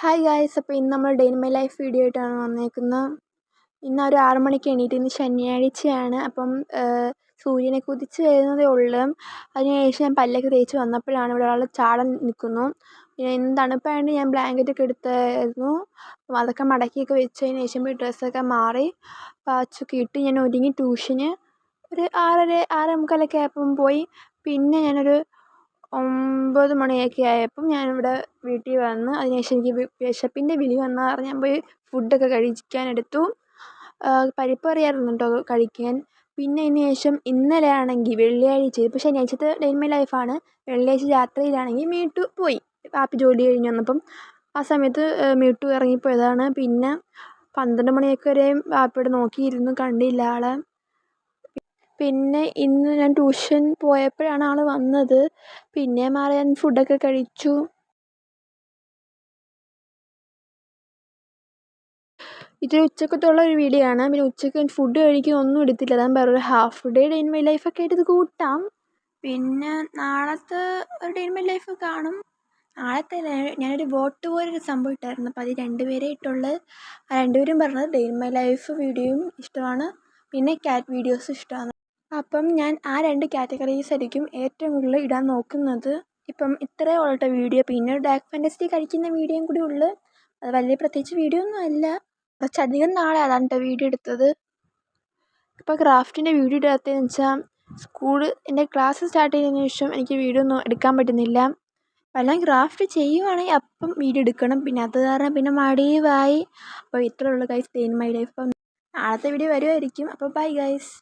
Hi guys അപ്പോൾ ഇന്ന് നമ്മൾ ഡേ മൈ ലൈഫ് വീഡിയോ ആയിട്ടാണ് വന്നേക്കുന്നത്. ഇന്ന് ഒരു ആറ് മണിക്ക് എണീറ്റ് ഇന്ന് ശനിയാഴ്ചയാണ്. അപ്പം സൂര്യനെ കുതിച്ച് വരുന്നതേ ഉള്ളൂ. അതിനുശേഷം ഞാൻ പല്ലൊക്കെ തേച്ച് വന്നപ്പോഴാണ് ഇവിടെ ഒരാൾ ചാടൻ നിൽക്കുന്നു. പിന്നെ ഇന്ന് തണുപ്പായതുകൊണ്ട് ഞാൻ ബ്ലാങ്കറ്റൊക്കെ എടുത്തായിരുന്നു. അപ്പം അതൊക്കെ മടക്കിയൊക്കെ വെച്ചതിന് ശേഷം പോയി ഡ്രസ്സൊക്കെ മാറി. പാച്ചൊക്കെ ഇട്ട് ഞാൻ ഒരുങ്ങി ട്യൂഷന് ഒരു ആറര ആറേ മുക്കാലൊക്കെ ആയപ്പം പോയി. പിന്നെ ഞാനൊരു ഒമ്പത് മണിയൊക്കെ ആയപ്പം ഞാനിവിടെ വീട്ടിൽ വന്ന് അതിനുശേഷം എനിക്ക് വിശപ്പിന്റെ വിളി വന്ന കാരണം ഞാൻ പോയി ഫുഡൊക്കെ കഴിക്കാനെടുത്തു. പരിപ്പ് കറിയായിരുന്നു കേട്ടോ കഴിക്കാൻ. പിന്നെ അതിന് ശേഷം ഇന്നലെ ആണെങ്കിൽ വെള്ളിയാഴ്ച ഇപ്പോൾ ശനിയാഴ്ചത്തെ ഡേ ലൈഫാണ്. വെള്ളിയാഴ്ച രാത്രിയിലാണെങ്കിൽ മീട്ടു പോയി. പാപ്പി ജോലി കഴിഞ്ഞ് വന്നപ്പം ആ സമയത്ത് മീട്ടു ഇറങ്ങിപ്പോയതാണ്. പിന്നെ പന്ത്രണ്ട് മണിയൊക്കെ വരെയും വാപ്പയോട് നോക്കിയിരുന്നു. കണ്ടില്ല ആളെ. പിന്നെ ഇന്ന് ഞാൻ ട്യൂഷൻ പോയപ്പോഴാണ് ആൾ വന്നത്. പിന്നെ മാറി ഞാൻ ഫുഡൊക്കെ കഴിച്ചു. ഇത് ഉച്ചക്കത്തുള്ള ഒരു വീഡിയോ ആണ്. പിന്നെ ഉച്ചയ്ക്ക് ഫുഡ് കഴിക്കാൻ ഒന്നും എടുത്തില്ല. അതാണ് ഒരു half day day in my ലൈഫൊക്കെ ആയിട്ട് ഇത് കൂട്ടാം. പിന്നെ നാളത്തെ ഒരു ഡേ ഇൻ മൈ ലൈഫ് കാണും. നാളത്തെ ഞാനൊരു വോട്ട് ഒരു സംഭവം ഇട്ടായിരുന്നു. അപ്പോൾ അത് രണ്ടുപേരെ ഇട്ടുള്ളത് രണ്ടുപേരും പറഞ്ഞത് ഡേ ഇൻ മൈ ലൈഫ് വീഡിയോയും ഇഷ്ടമാണ്. പിന്നെ ക്യാറ്റ് വീഡിയോസും ഇഷ്ടമാണ്. അപ്പം ഞാൻ ആ രണ്ട് കാറ്റഗറീസ് ആയിരിക്കും ഏറ്റവും കൂടുതൽ ഇടാൻ നോക്കുന്നത്. ഇപ്പം ഇത്രയേ ഉള്ളൂ വീഡിയോ പിന്നെ ഡാർക്ക് ഫാന്റസി കഴിക്കുന്ന വീഡിയോയും കൂടി ഉള്ളു. അത് വലിയ പ്രത്യേകിച്ച് വീഡിയോ ഒന്നും അല്ല. കുറച്ചധികം നാളെ അതാണ് കേട്ടോ വീഡിയോ എടുത്തത്. ഇപ്പോൾ ക്രാഫ്റ്റിന്റെ വീഡിയോ ഇടാത്തതെന്ന് വെച്ചാൽ സ്കൂൾ എന്റെ ക്ലാസ് സ്റ്റാർട്ട് ചെയ്തതിന് ശേഷം എനിക്ക് വീഡിയോ ഒന്നും എടുക്കാൻ പറ്റുന്നില്ല. വല്ലതും ക്രാഫ്റ്റ് ചെയ്യുവാണെങ്കിൽ അപ്പം വീഡിയോ എടുക്കണം. പിന്നെ അത് കാരണം പിന്നെ മടിയുമായി. അപ്പോൾ ഇത്രയേ ഉള്ളൂ ഗൈസ് ഇൻ മൈ ലൈഫ് നാളത്തെ വീഡിയോ വരുമായിരിക്കും അപ്പോൾ ബൈ ഗൈസ്